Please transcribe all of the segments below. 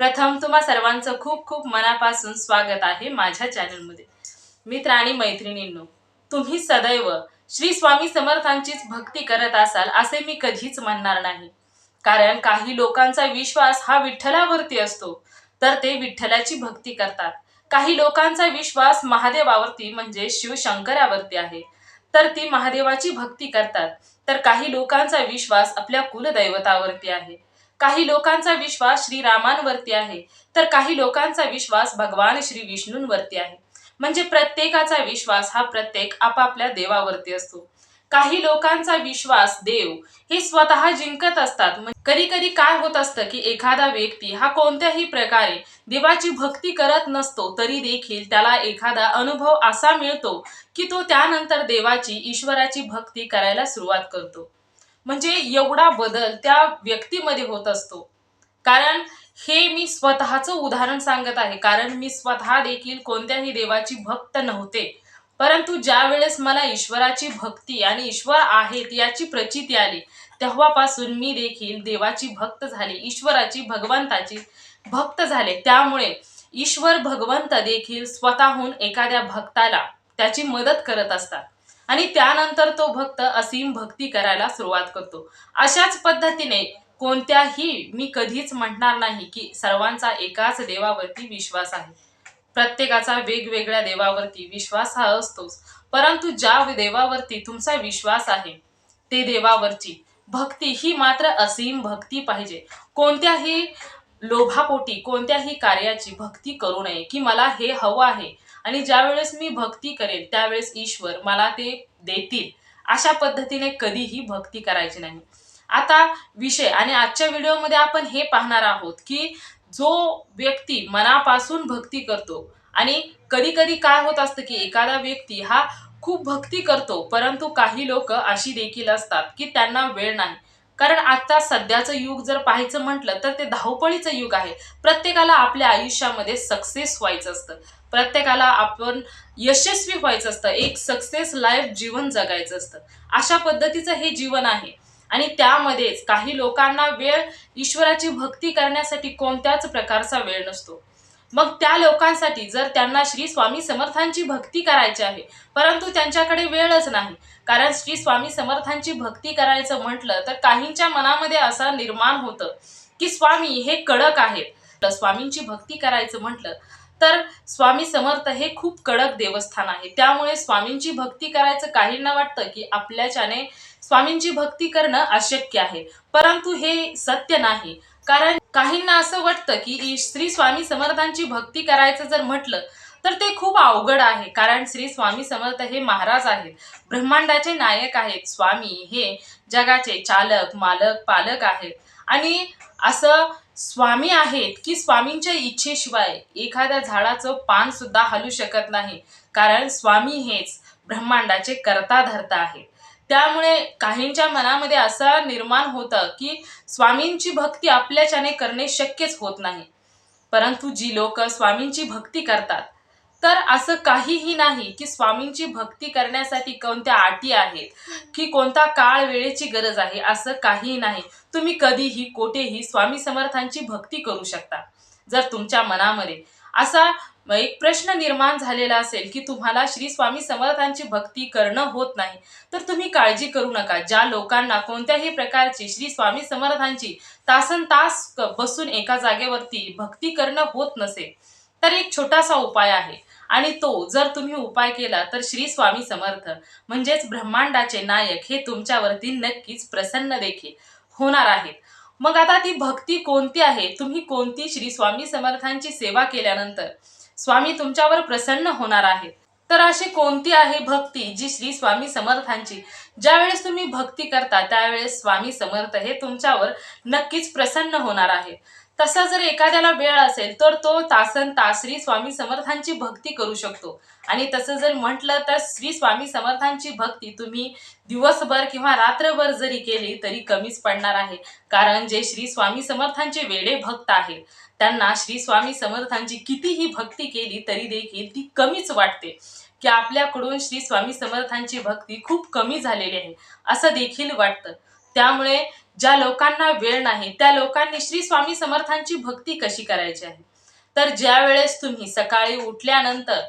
प्रथम तुम्हा सर्वांचं खूप खूप मनापासून स्वागत आहे माझ्या चॅनलमध्ये. मित्र आणि मैत्रिणींनो तुम्ही सदैव श्री स्वामी समर्थांचीच भक्ती करत असाल असे मी कधीच म्हणणार नाही. कारण काही लोकांचा विश्वास हा विठ्ठलावरती असतो तर ते विठ्ठलाची भक्ती करतात. काही लोकांचा विश्वास महादेवावरती म्हणजे शिवशंकरावरती आहे तर ती महादेवाची भक्ती करतात. तर काही लोकांचा विश्वास आपल्या कुलदैवतावरती आहे. काही लोकांचा विश्वास श्रीरामांवरती आहे. तर काही लोकांचा विश्वास भगवान श्री विष्णूंवरती आहे. म्हणजे प्रत्येकाचा विश्वास हा प्रत्येक आपापल्या देवावरती असतो. काही लोकांचा विश्वास देव हे स्वतः जिंकत असतात. म्हणजे कधी कधी काय होत असतं की एखादा व्यक्ती हा कोणत्याही प्रकारे देवाची भक्ती करत नसतो तरी देखील त्याला एखादा अनुभव असा मिळतो की तो त्यानंतर देवाची ईश्वराची भक्ती करायला सुरुवात करतो. म्हणजे एवढा बदल त्या व्यक्तीमध्ये होत असतो. कारण हे मी स्वतःचं उदाहरण सांगत आहे. कारण मी स्वतः देखील कोणत्याही देवाची भक्त नव्हते. परंतु ज्या वेळेस मला ईश्वराची भक्ती आणि ईश्वर आहेत याची प्रचिती आली तेव्हापासून मी देखील देवाची भक्त झाले ईश्वराची भगवंताची भक्त झाले. त्यामुळे ईश्वर भगवंत देखील स्वतःहून एखाद्या भक्ताला त्याची मदत करत असतात. आणि त्यानंतर तो भक्त असीम भक्ती करायला सुरुवात करतो. अशाच पद्धतीने कोणत्याही मी कधीच म्हणणार नाही की सर्वांचा एकाच देवावरती विश्वास आहे. प्रत्येकाचा वेगवेगळ्या देवावरती विश्वास हा असतोच. परंतु ज्या देवावरती तुमचा विश्वास आहे ते देवावरची भक्ती ही मात्र असीम भक्ती पाहिजे. कोणत्याही लोभापोटी कोणत्याही कार्याची भक्ती करू नये की मला हे हवं आहे आणि ज्या वेळेस मी भक्ती करेल त्यावेळेस ईश्वर मला ते देतील. अशा पद्धतीने कधीही भक्ती करायची नाही. आता विषय आणि आजच्या व्हिडिओमध्ये आपण हे पाहणार आहोत की जो व्यक्ती मनापासून भक्ती करतो आणि कधी कधी काय होत असतं की एखादा व्यक्ती हा खूप भक्ती करतो परंतु काही लोक अशी देखील असतात की त्यांना वेळ नाही. कारण आता सध्याचं युग जर पाहायचं म्हटलं तर ते धावपळीचं युग आहे. प्रत्येकाला आपल्या आयुष्यामध्ये सक्सेस व्हायचं असतं. प्रत्येकाला आपण यशस्वी व्हायचं असतं. एक सक्सेस लाईफ जीवन जगायचं असतं. अशा पद्धतीचं हे जीवन आहे. आणि त्यामध्येच काही लोकांना वेळ ईश्वराची भक्ती करण्यासाठी कोणत्याच प्रकारचा वेळ नसतो. मग त्या लोकांसाठी जर त्यांना श्री स्वामी समर्थांची भक्ती करायची आहे परंतु त्यांच्याकडे वेळच नाही. कारण श्री स्वामी समर्थांची भक्ती करायचं म्हटलं तर काहींच्या मनामध्ये असा निर्माण होतं की स्वामी हे कडक आहेत. स्वामींची भक्ती करायचं म्हटलं तर स्वामी समर्थ हे खूप कडक देवस्थान आहे. त्यामुळे स्वामींची भक्ती करायचं काहींना वाटतं की आपल्याच्याने स्वामींची भक्ती करणं अशक्य आहे. परंतु हे सत्य नाही. कारण काहींना असं वाटतं की श्री स्वामी समर्थांची भक्ती करायचं जर म्हटलं तर ते खूप अवघड आहे. कारण श्री स्वामी समर्थ हे महाराज आहेत. ब्रह्मांडाचे नायक आहेत. स्वामी हे जगाचे चालक मालक पालक आहेत. आणि असं स्वामी आहेत की स्वामींच्या इच्छेशिवाय एखाद्या झाडाचं पान सुद्धा हलू शकत नाही. कारण स्वामी हेच ब्रह्मांडाचे करता धरता आहेत. त्यामुळे काहींच्या मनामध्ये असं निर्माण होतं की स्वामींची भक्ती आपल्याच्याने करणे शक्यच होत नाही. परंतु जी लोक स्वामींची भक्ती करतात तर असं काहीही नाही की स्वामींची भक्ती करण्यासाठी कोणत्या अटी आहेत की कोणता काळ वेळेची गरज आहे असं काहीही नाही. तुम्ही कधीही कोठेही स्वामी समर्थांची भक्ती करू शकता जर तुमच्या मनामध्ये असा एक प्रश्न निर्माण झालेला असेल की तुम्हाला श्री स्वामी समर्थांची भक्ती करणं होत नाही तर तुम्ही काळजी करू नका. ज्या लोकांना कोणत्याही प्रकारची श्री स्वामी समर्थांची तासन तास बसून एका जागेवरती भक्ती करणं होत नसेल तर एक छोटासा उपाय आहे. आणि तो जर तुम्ही उपाय केला तर श्री स्वामी समर्थ. म्हणजेच ब्रह्मांडाचे नायक हे तुमच्यावरती नक्कीच प्रसन्न देखील होणार आहेत. मग आता ती भक्ती कोणती आहे? तुम्ही कोणती श्री स्वामी समर्थांची सेवा केल्यानंतर स्वामी तुमच्यावर प्रसन्न होणार आहेत? तर अशी कोणती आहे भक्ती जी श्री स्वामी समर्थांची? ज्यावेळेस तुम्ही भक्ती करता त्यावेळेस स्वामी समर्थ हे तुमच्यावर नक्कीच प्रसन्न होणार आहे तसा जर एखाद्याला वेळ असेल तर तो तासन तास श्री स्वामी समर्थांची भक्ती करू शकतो. आणि तसं जर म्हटलं तर श्री स्वामी समर्थांची भक्ती तुम्ही दिवसभर किंवा रात्रभर जरी केली तरी कमीच पडणार आहे. कारण जे श्री स्वामी समर्थांचे वेडे भक्त आहेत त्यांना श्री स्वामी समर्थांची कितीही भक्ती केली तरी देखील ती कमीच वाटते. की आपल्याकडून श्री स्वामी समर्थांची भक्ती खूप कमी झालेली आहे असं देखील वाटतं. त्यामुळे ज्या लोकांना वेळ नाही त्या लोकांनी श्री स्वामी समर्थांची भक्ती कशी करायची आहे? तर ज्या वेळेस तुम्ही सकाळी उठल्यानंतर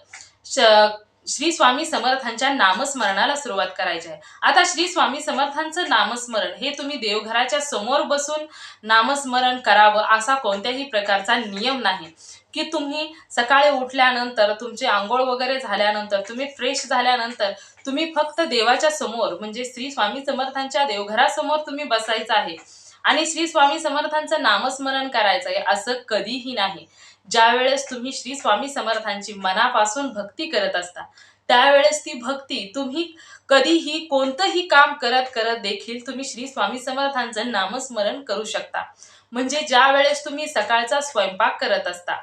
श्री स्वामी समर्थांच्या नामस्मरणाला सुरुवात करायची आहे. आता श्री स्वामी समर्थांचं नामस्मरण हे तुम्ही देवघराच्या समोर बसून नामस्मरण करावं असा कोणत्याही प्रकारचा नियम नाही. की तुम्ही सकाळी उठल्यानंतर तुमचे आंघोळ वगैरे झाल्यानंतर तुम्ही फ्रेश झाल्यानंतर तुम्ही फक्त देवाच्या समोर म्हणजे श्री स्वामी समर्थांच्या देवघरासमोर तुम्ही बसायचं आहे. आणि श्री स्वामी समर्थांचं नामस्मरण करायचं आहे असं कधीही नाही. ज्या वेळेस तुम्ही श्री स्वामी समर्थांची मनापासून भक्ती करत असता त्यावेळेस ती भक्ती तुम्ही कधीही कोणतंही काम करत करत देखील तुम्ही श्री स्वामी समर्थांचं नामस्मरण करू शकता. म्हणजे ज्या वेळेस तुम्ही सकाळचा स्वयंपाक करत असता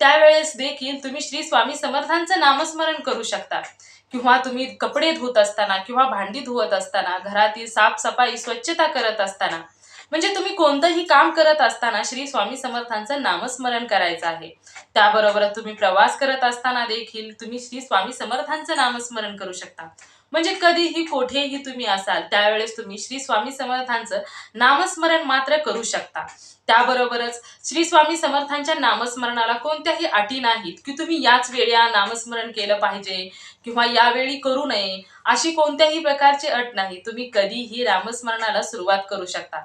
त्यावेळेस देखील तुम्ही श्री स्वामी समर्थांचं नामस्मरण करू शकता. किंवा तुम्ही कपडे धुत असताना किंवा भांडी धुवत असताना घरातील साफसफाई स्वच्छता करत असताना म्हणजे तुम्ही कोणतंही काम करत असताना श्री स्वामी समर्थांचं नामस्मरण करायचं आहे. त्याबरोबर तुम्ही प्रवास करत असताना देखील तुम्ही श्री स्वामी समर्थांचं नामस्मरण करू शकता. म्हणजे कधीही कोठेही तुम्ही असाल त्यावेळेस तुम्ही श्री स्वामी समर्थांचं नामस्मरण मात्र करू शकता. त्याबरोबरच श्री स्वामी समर्थांच्या नामस्मरणाला कोणत्याही अटी नाहीत की तुम्ही याच वेळी नामस्मरण केलं पाहिजे किंवा यावेळी करू नये अशी कोणत्याही प्रकारची अट नाही. तुम्ही कधीही नामस्मरणाला सुरुवात करू शकता.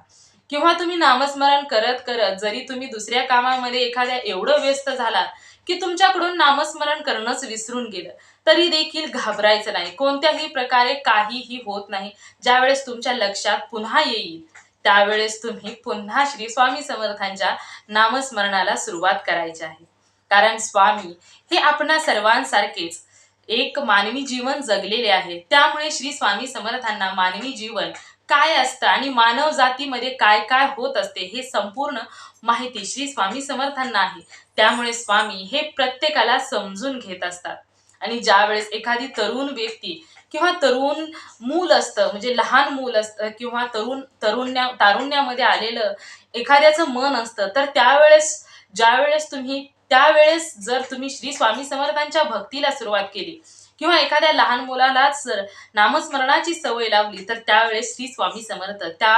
किंवा तुम्ही नामस्मरण करत करत जरी तुम्ही दुसऱ्या कामामध्ये एखाद्या एवढं व्यस्त झाला की तुमच्याकडून नामस्मरण करणंच विसरून गेलं. तरी देखील घाबरायचं नाही. कोणत्याही प्रकारे काहीही होत नाही. ज्यावेळेस तुमच्या लक्षात पुन्हा येईल त्यावेळेस तुम्ही पुन्हा श्री स्वामी समर्थांच्या नामस्मरणाला सुरुवात करायची आहे. कारण स्वामी हे आपणा सर्वांसारखेच एक मानवी जीवन जगलेले आहे त्यामुळे श्री स्वामी समर्थांना मानवी जीवन काय असतं आणि मानव जातीमध्ये काय काय होत असते हे संपूर्ण माहिती श्री स्वामी समर्थांना आहे. त्यामुळे स्वामी हे प्रत्येकाला समजून घेत असतात. आणि ज्या वेळेस एखादी तरुण व्यक्ती किंवा तरुण मूल असतं म्हणजे लहान मूल असतं किंवा तरुण तरुण्या तारुण्यामध्ये आलेलं एखाद्याचं मन असतं तर त्यावेळेस ज्यावेळेस तुम्ही त्यावेळेस जर तुम्ही श्री स्वामी समर्थांच्या भक्तीला सुरुवात केली किंवा एखाद्या लहान मुलालाच सर नामस्मरणाची सवय लावली तर त्यावेळेस श्री स्वामी समर्थ त्या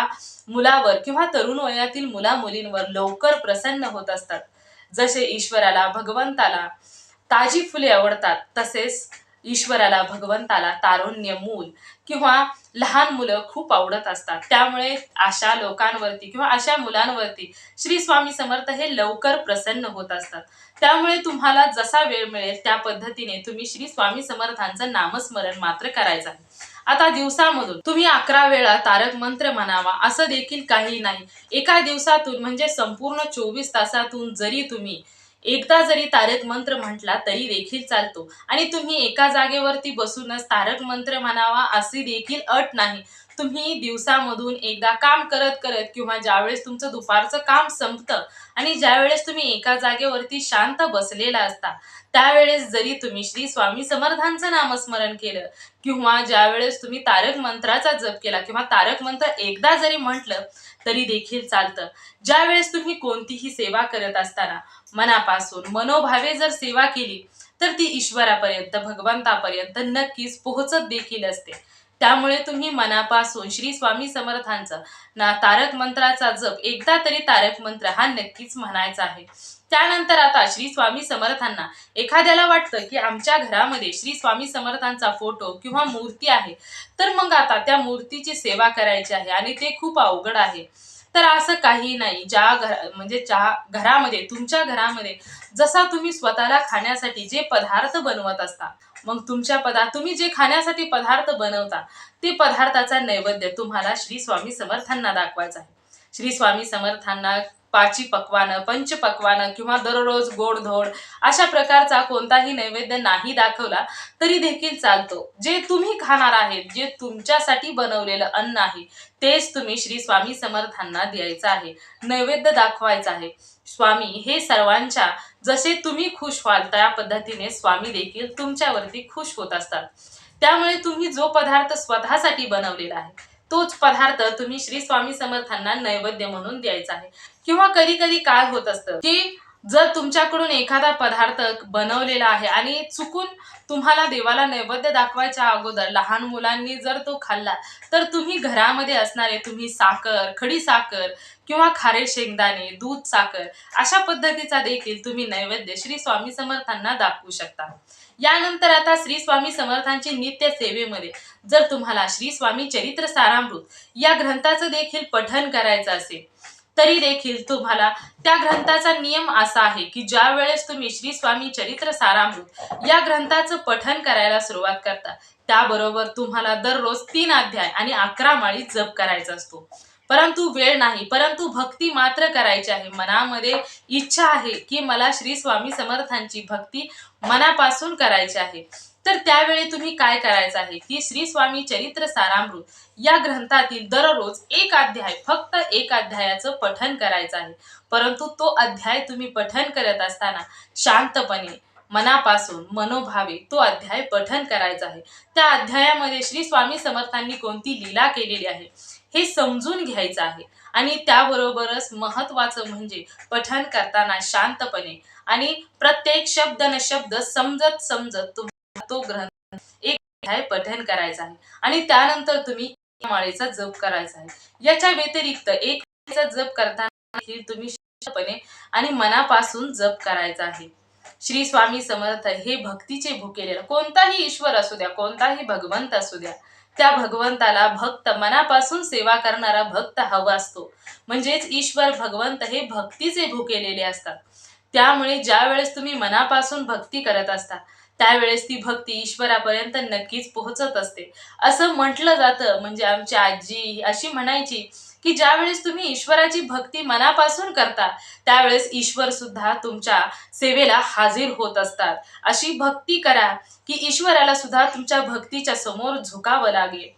मुलावर किंवा तरुण वयातील मुला मुलींवर लवकर प्रसन्न होत असतात. जसे ईश्वराला भगवंताला ताजी फुले आवडतात तसेच ईश्वराला भगवंताला तारुण्य मूल किंवा लहान मुलं खूप आवडत असतात. त्यामुळे अशा लोकांवरती किंवा अशा मुलांवरती श्री स्वामी समर्थ हे लवकर प्रसन्न होत असतात. त्यामुळे तुम्हाला जसा वेळ मिळेल त्या पद्धतीने तुम्ही श्री स्वामी समर्थांचं नामस्मरण मात्र करायचं आहे. आता दिवसामधून तुम्ही अकरा वेळा तारक मंत्र म्हणावा असं देखील काही नाही. एका दिवसातून म्हणजे संपूर्ण चोवीस तासातून जरी तुम्ही एकदा जरी तारक मंत्र म्हटला तरी देखील चालतो. आणि तुम्ही एका जागेवरती बसूनच तारक मंत्र म्हणावा अशी देखील अट नाही. तुम्ही दिवसामधून एकदा काम करत करत किंवा ज्यावेळेस तुमचं दुपारचं काम संपतं आणि ज्यावेळेस तुम्ही एका जागेवरती शांत बसलेला असता त्यावेळेस जरी तुम्ही श्री स्वामी समर्थांचं नामस्मरण केलं किंवा ज्यावेळेस तुम्ही तारक मंत्राचा जप केला किंवा तारक मंत्र एकदा जरी म्हटलं तरी देखील चालतं. ज्यावेळेस तुम्ही कोणतीही सेवा करत असताना मनापासून मनोभावे जर सेवा केली तर ती ईश्वरापर्यंत भगवंतापर्यंत नक्कीच पोहोचत देखील असते. त्यामुळे तुम्ही मनापासून श्री स्वामी समर्थांचं ना तारक मंत्राचा जप एकदा तरी तारक मंत्र हा नक्कीच म्हणायचा आहे. त्यानंतर आता श्री स्वामी समर्थांना एखाद्याला वाटतं की आमच्या घरामध्ये श्री स्वामी समर्थांचा फोटो किंवा मूर्ती आहे तर मग आता त्या मूर्तीची सेवा करायची आहे आणि ते खूप अवघड आहे. तर असं काही नाही ज्या घर म्हणजे ज्या घरामध्ये तुमच्या घरामध्ये जसा तुम्ही स्वतःला खाण्यासाठी जे पदार्थ बनवत असता मग तुमच्या पदा तुम्ही जे खाण्यासाठी पदार्थ बनवता ते पदार्थाचा नैवेद्य तुम्हाला श्री स्वामी समर्थांना दाखवायचा आहे. श्री स्वामी समर्थांना पाची पकवानं पंच पकवानं किंवा दररोज गोडधोड अशा प्रकारचा कोणताही नैवेद्य नाही दाखवला तरी देखील चालतो. जे तुम्ही खाणार आहेत जे तुमच्यासाठी बनवलेलं अन्न आहे तेच तुम्ही श्री स्वामी समर्थांना द्यायचं आहे नैवेद्य दाखवायचं आहे. स्वामी हे सर्वांच्या जसे तुम्ही खुश व्हाल त्या पद्धतीने स्वामी देखील तुमच्यावरती खुश होत असतात. त्यामुळे तुम्ही जो पदार्थ स्वतःसाठी बनवलेला आहे तोच पदार्थ तुम्ही श्री स्वामी समर्थांना नैवेद्य म्हणून द्यायचा आहे. किंवा कधी कधी काय होत असतं की जर तुमच्याकडून एखादा पदार्थ बनवलेला आहे आणि चुकून तुम्हाला देवाला नैवेद्य दाखवायच्या अगोदर लहान मुलांनी जर तो खाल्ला तर तुम्ही घरामध्ये असणारे तुम्ही साखर खडी साखर किंवा खारे शेंगदाणे दूध साखर अशा पद्धतीचा देखील तुम्ही नैवेद्य श्री स्वामी समर्थांना दाखवू शकता. यानंतर आता श्री स्वामी समर्थांची नित्य सेवेमध्ये जर तुम्हाला श्री स्वामी चरित्र सारामृत या ग्रंथाचं देखील पठन करायचं असेल तरी देखील तुम्हाला त्या ग्रंथाचा नियम असा आहे की ज्या वेळेस तुम्ही श्री स्वामी चरित्र सारामृत या ग्रंथाचं पठन करायला सुरुवात करता त्याबरोबर तुम्हाला दररोज तीन अध्याय आणि अकरा माळी जप करायचा असतो. परंतु वेळ नाही परंतु भक्ती मात्र करायची आहे. मनामध्ये इच्छा आहे की मला श्री स्वामी समर्थांची भक्ती मनापासून करायची आहे. तर त्यावेळी तुम्ही काय करायचं आहे? की श्री स्वामी चरित्र सारामृत या ग्रंथातील दररोज एक अध्याय फक्त एक अध्यायाचं पठन करायचं आहे. परंतु तो अध्याय तुम्ही पठन करत असताना शांतपणे मनापासून मनोभावे तो अध्याय पठन करायचा आहे. त्या अध्यायामध्ये श्री स्वामी समर्थांनी कोणती लीला केलेली आहे? हे समजून घ्यायचं आहे. आणि त्याबरोबरच महत्वाचं म्हणजे पठन करताना शांतपणे आणि प्रत्येक शब्द न शब्द समजत समजत तुम्ही तो ग्रंथ एक अध्याय पठन करायचा आहे. आणि त्यानंतर तुम्ही माळेचा जप करायचा आहे. याच्या व्यतिरिक्त एक जप करताना तुम्ही शांतपणे आणि मनापासून जप करायचा आहे. श्री स्वामी समर्थ हे भक्तीचे भुकेलेला कोणताही ईश्वर असू द्या कोणताही भगवंत असू द्या त्या भगवंताला भक्त मनापासून सेवा करणारा भक्त हवा असतो. म्हणजेच ईश्वर भगवंत हे भक्तीचे भुकेलेले असतात. त्यामुळे ज्या वेळेस तुम्ही मनापासून भक्ती करत असता त्यावेळेस ती भक्ती ईश्वरापर्यंत नक्कीच पोहोचत असते. असं म्हटलं जातं म्हणजे आमची आजी अशी म्हणायची की ज्यावेळेस तुम्ही ईश्वराची भक्ती मनापासून करता त्यावेळेस ईश्वर सुद्धा तुमच्या सेवेला हाजीर होत असतात. अशी भक्ती करा की ईश्वराला सुद्धा तुमच्या भक्तीच्या समोर झुकावं लागेल.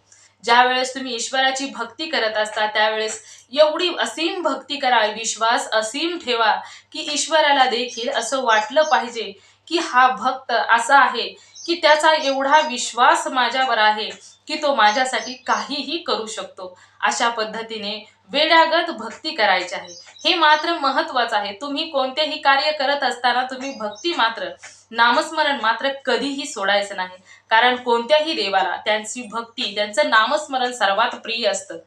ज्यावेळेस तुम्ही ईश्वराची भक्ती करत असता त्यावेळेस एवढी असीम भक्ती करा विश्वास असीम ठेवा की ईश्वराला देखील असं वाटलं पाहिजे की हा भक्त असा आहे की त्याचा एवढा विश्वास माझ्यावर आहे की तो माझ्यासाठी काहीही करू शकतो. अशा पद्धतीने वेळागत भक्ती करायची आहे. हे मात्र महत्वाचं आहे. तुम्ही कोणतेही कार्य करत असताना तुम्ही भक्ती मात्र नामस्मरण मात्र कधीही सोडायचं नाही. कारण कोणत्याही देवाला त्यांची भक्ती त्यांचं नामस्मरण सर्वात प्रिय असतं.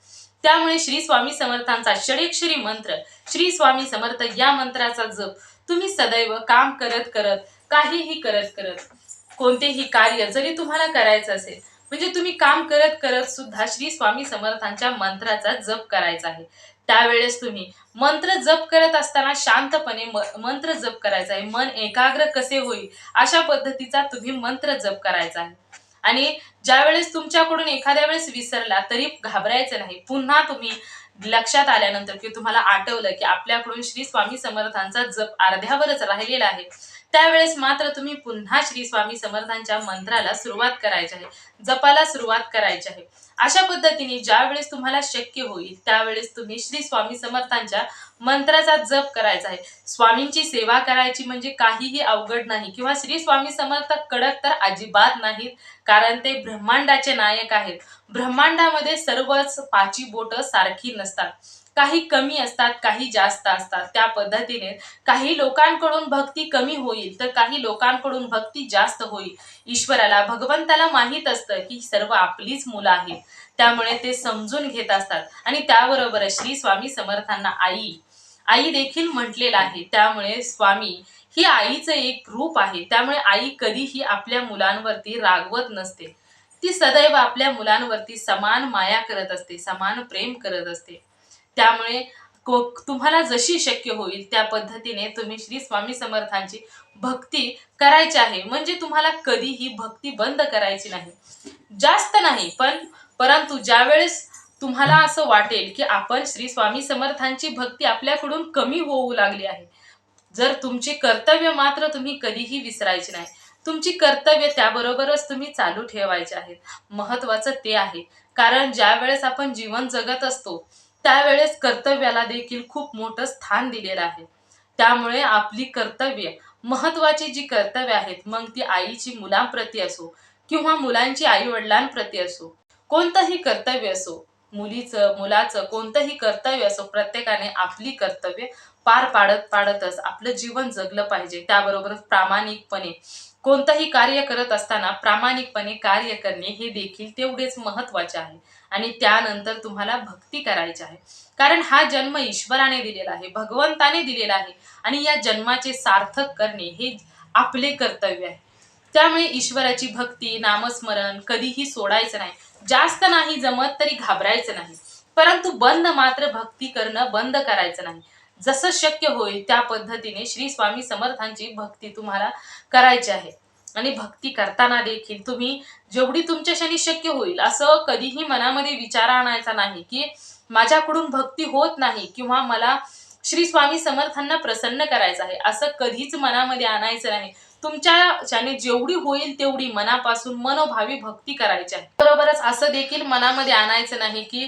त्यामुळे श्री स्वामी समर्थांचा षडेक्षरी मंत्र श्री स्वामी समर्थ या मंत्राचा जप तुम्ही सदैव काम करत करत काहीही करत करत कोणतेही कार्य जरी तुम्हाला करायचं असेल म्हणजे तुम्ही काम करत करत सुद्धा श्री स्वामी समर्थांच्या मंत्राचा जप करायचा आहे. त्यावेळेस तुम्ही मंत्र जप करत असताना शांतपणे मंत्र जप करायचा आहे. मन एकाग्र कसे होईल अशा पद्धतीचा तुम्ही मंत्र जप करायचा आहे. आणि ज्या वेळेस तुमच्याकडून एखाद्या वेळेस विसरला तरी घाबरायचं नाही. पुन्हा तुम्ही लक्षात आल्यानंतर किंवा तुम्हाला आठवलं की आपल्याकडून श्री स्वामी समर्थांचा जप अर्ध्यावरच राहिलेला आहे. त्यावेळेस मात्र तुम्ही पुन्हा श्री स्वामी समर्थांच्या मंत्राला सुरुवात करायची आहे. जपाला सुरुवात करायची आहे. अशा पद्धतीने ज्यावेळेस तुम्हाला शक्य होईल त्यावेळेस तुम्ही श्री स्वामी समर्थांच्या मंत्राचा जप करायचा आहे. स्वामींची सेवा करायची म्हणजे काहीही अवघड नाही. किंवा श्री स्वामी समर्थ कडक तर अजिबात नाहीत कारण ते ब्रह्मांडाचे नायक आहेत. ब्रह्मांडामध्ये सर्वच पाची बोट सारखी नसतात. काही कमी असतात काही जास्त असतात. त्या पद्धतीने काही लोकांकडून भक्ती कमी होईल तर काही लोकांकडून भक्ती जास्त होईल. ईश्वराला भगवंताला माहीत असतं की सर्व आपलीच मुलं आहेत. त्यामुळे ते समजून घेत असतात. आणि त्याबरोबर श्री स्वामी समर्थांना आई आई देखील म्हटलेलं आहे. त्यामुळे स्वामी ही आईचं एक रूप आहे. त्यामुळे आई कधीही आपल्या मुलांवरती रागवत नसते. ती सदैव आपल्या मुलांवरती समान माया करत असते समान प्रेम करत असते. त्यामुळे तुम्हाला जशी शक्य होईल त्या पद्धतीने तुम्ही श्री स्वामी समर्थांची भक्ती करायची आहे. म्हणजे तुम्हाला कधीही भक्ती बंद करायची नाही. जास्त नाही पण परंतु ज्यावेळेस तुम्हाला असं वाटेल की आपण श्री स्वामी समर्थांची भक्ती आपल्याकडून कमी होऊ लागली आहे. जर तुमची कर्तव्य मात्र तुम्ही कधीही विसरायची नाही. तुमची कर्तव्य त्याबरोबरच तुम्ही चालू ठेवायचे आहेत. महत्वाचं ते आहे. कारण ज्या वेळेस आपण जीवन जगत असतो त्यावेळेस कर्तव्याला देखील खूप मोठं स्थान दिलेलं आहे. त्यामुळे आपली कर्तव्य महत्वाची जी कर्तव्य आहेत मग ती आईची मुलांप्रती असो किंवा मुलांची आई वडिलांप्रती असो कोणतंही कर्तव्य असो मुलीचं मुलाचं कोणतंही कर्तव्य असो प्रत्येकाने आपली कर्तव्य पार पाडत पाडतच आपलं जीवन जगलं पाहिजे. त्याबरोबरच प्रामाणिकपणे कोणतंही कार्य करत असताना प्रामाणिकपणे कार्य करणे हे देखील तेवढेच महत्त्वाचे आहे. आणि त्यानंतर तुम्हाला भक्ती करायची आहे. कारण हा जन्म ईश्वराने दिलेला आहे भगवंताने दिलेला आहे. आणि या जन्माचे सार्थक करणे हे आपले कर्तव्य आहे. त्यामुळे ईश्वराची भक्ती नामस्मरण कधीही सोडायचं नाही. जास्त नाही जमत तरी घाबरायचं नाही. परंतु बंद मात्र भक्ती करणं बंद करायचं नाही. जसं शक्य होईल त्या पद्धतीने श्री स्वामी समर्थांची भक्ती तुम्हाला करायची आहे. आणि भक्ती करताना देखील तुम्ही जेवढी तुमच्या तुमच्याशाने शक्य होईल असं कधीही मनामध्ये विचार आणायचा नाही की माझ्याकडून भक्ती होत नाही किंवा मला श्री स्वामी समर्थांना प्रसन्न करायचं आहे असं कधीच मनामध्ये आणायचं नाही. तुमच्याच्याने जेवढी होईल तेवढी मनापासून मनोभावी भक्ती करायची आहे. बरोबरच असं देखील मनामध्ये आणायचं नाही की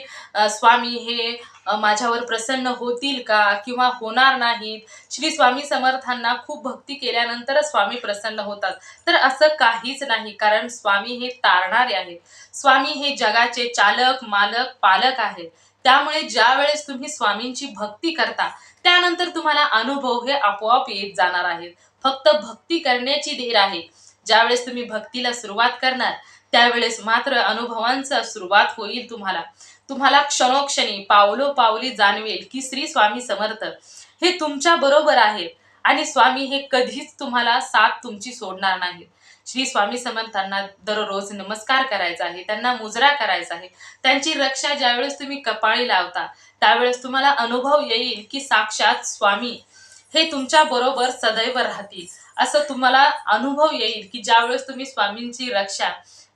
स्वामी हे माझ्यावर प्रसन्न होतील का किंवा होणार नाहीत. श्री स्वामी समर्थांना खूप भक्ती केल्यानंतरच स्वामी प्रसन्न होतात. तर असं काहीच नाही कारण स्वामी हे तारणारे आहेत. स्वामी हे जगाचे चालक मालक पालक आहेत. त्यामुळे ज्या वेळेस तुम्ही स्वामींची भक्ती करता त्यानंतर तुम्हाला अनुभव हे आपोआप येत जाणार आहेत. फक्त भक्ती करण्याची देर आहे. ज्यावेळेस तुम्ही भक्तीला सुरुवात करणार त्यावेळेस मात्र अनुभवांचा सुरुवात होईल तुम्हाला. तुम्हाला क्षणोक्षणी पावलो पावली जाणवेल की श्री स्वामी समर्थ हे तुमच्या बरोबर आहेत आणि स्वामी हे कधीच तुम्हाला साथ तुमची सोडणार नाहीत. श्री स्वामी समर्थांना दररोज नमस्कार करायचा आहे त्यांना मुजरा करायचा आहे. त्यांची रक्षा ज्यावेळेस तुम्ही कपाळी लावता त्यावेळेस तुम्हाला अनुभव येईल की साक्षात स्वामी हे तुमच्या बरोबर सदैव राहतील. असं तुम्हाला अनुभव येईल की ज्यावेळेस तुम्ही स्वामींची रक्षा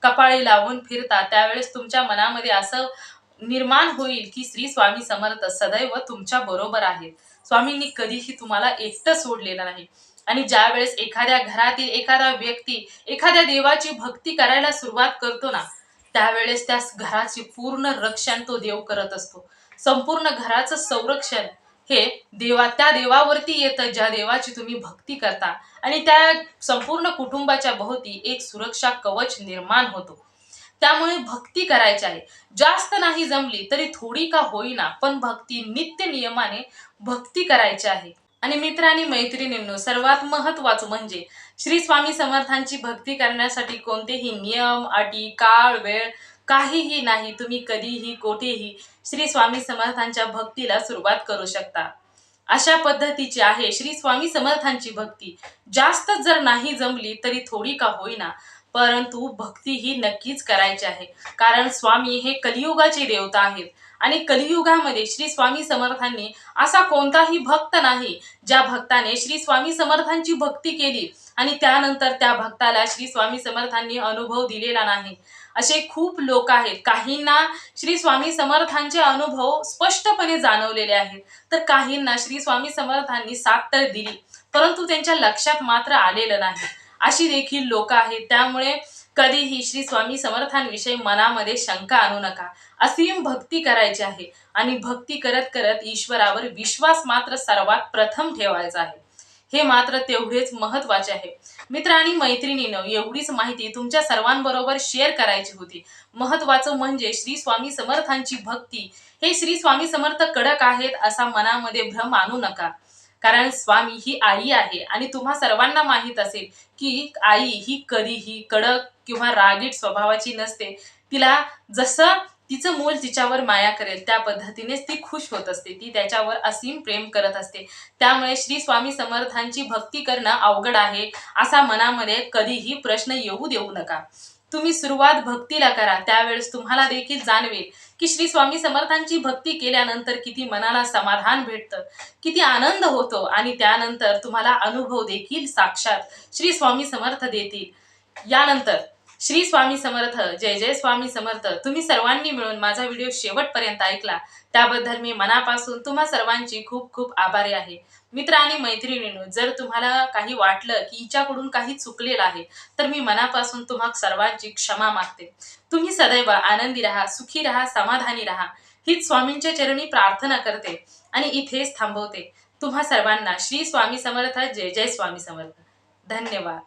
कपाळी लावून फिरता त्यावेळेस तुमच्या मनामध्ये असं निर्माण होईल की श्री स्वामी समर्थ सदैव तुमच्या बरोबर आहेत. स्वामींनी कधीही तुम्हाला एकटं सोडलेलं नाही. आणि ज्या वेळेस एखाद्या घरातील एखादा व्यक्ती एखाद्या देवाची भक्ती करायला सुरुवात करतो ना त्यावेळेस त्या घराचे पूर्ण रक्षण तो देव करत असतो. संपूर्ण घराचं संरक्षण हे देवा त्या देवावरती येतं ज्या देवाची तुम्ही भक्ती करता. आणि त्या संपूर्ण कुटुंबाच्या भोवती एक सुरक्षा कवच निर्माण होतो. त्यामुळे भक्ती करायची आहे. जास्त नाही जमली तरी थोडी का होईना पण भक्ती नित्य नियमाने भक्ती करायची आहे. आणि मित्र आणि मैत्रिणींनो सर्वात महत्वाचं म्हणजे श्री स्वामी समर्थांची भक्ती करण्यासाठी कोणतेही नियम अटी काळ वेळ काहीही नाही. तुम्ही कधीही कोठेही श्री स्वामी समर्थांच्या भक्तीला सुरुवात करू शकता. अशा पद्धतीची आहे श्री स्वामी समर्थांची भक्ती. जास्त जर नाही जमली तरी थोडी का होईना परंतु भक्ती ही नक्कीच करायची आहे. कारण स्वामी हे कलियुगाचे देवता आहेत. आणि कलियुगामध्ये श्री स्वामी समर्थांनी असा कोणताही भक्त नाही ज्या भक्ताने श्री स्वामी समर्थांची भक्ती केली आणि त्यानंतर त्या भक्ताला श्री स्वामी समर्थांनी अनुभव दिलेला नाही. असे खूप लोक आहेत काहींना श्री स्वामी समर्थांचे अनुभव स्पष्टपणे जाणवलेले आहेत तर काहींना श्री स्वामी समर्थांनी साथ तर दिली परंतु त्यांच्या लक्षात मात्र आलेलं नाही. अशी देखील लोक आहेत त्यामुळे कधीही श्री स्वामी समर्थांविषयी मनामध्ये शंका आणू नका. असीम भक्ती करायची आहे आणि भक्ती करत करत ईश्वरावर विश्वास मात्र सर्वात प्रथम ठेवायचा आहे. हे मात्र तेवढेच महत्त्वाचे आहे. मित्र आणि मैत्रिणीनं एवढीच माहिती तुमच्या सर्वांबरोबर शेअर करायची होती. महत्वाचं म्हणजे श्री स्वामी समर्थांची भक्ती. हे श्री स्वामी समर्थ कडक आहेत असा मनामध्ये भ्रम आणू नका. कारण स्वामी ही आई आहे आणि तुम्हा सर्वांना माहीत असेल की आई ही कधीही कडक किंवा रागीट स्वभावाची नसते. तिला जसं तिचं मूल तिच्यावर माया करेल त्या पद्धतीनेच ती खुश होत असते. ती त्याच्यावर असीम प्रेम करत असते. त्यामुळे श्री स्वामी समर्थांची भक्ती करणं अवघड आहे असा मनामध्ये कधीही प्रश्न येऊ देऊ नका. तुम्ही सुरुवात भक्तीला करा त्यावेळेस तुम्हाला देखील जाणवेल की श्री स्वामी समर्थांची भक्ती केल्यानंतर किती मनाला समाधान भेटतं किती आनंद होतो आणि त्यानंतर तुम्हाला अनुभव देखील साक्षात श्री स्वामी समर्थ देतील. यानंतर श्री स्वामी समर्थ जय जय स्वामी समर्थ तुम्ही सर्वांनी मिळून माझा व्हिडिओ शेवटपर्यंत ऐकला. त्याबद्दल मी मनापासून तुम्हा सर्वांची खूप खूप आभारी आहे. मित्र आणि मैत्रिणींनो जर तुम्हाला काही वाटलं की हिच्याकडून काही चुकलेलं आहे तर मी मनापासून तुम्हा सर्वांची क्षमा मागते. तुम्ही सदैव आनंदी राहा सुखी राहा समाधानी राहा. हीच स्वामींच्या चरणी प्रार्थना करते आणि इथेच थांबवते. तुम्हा सर्वांना श्री स्वामी समर्थ जय जय स्वामी समर्थ. धन्यवाद.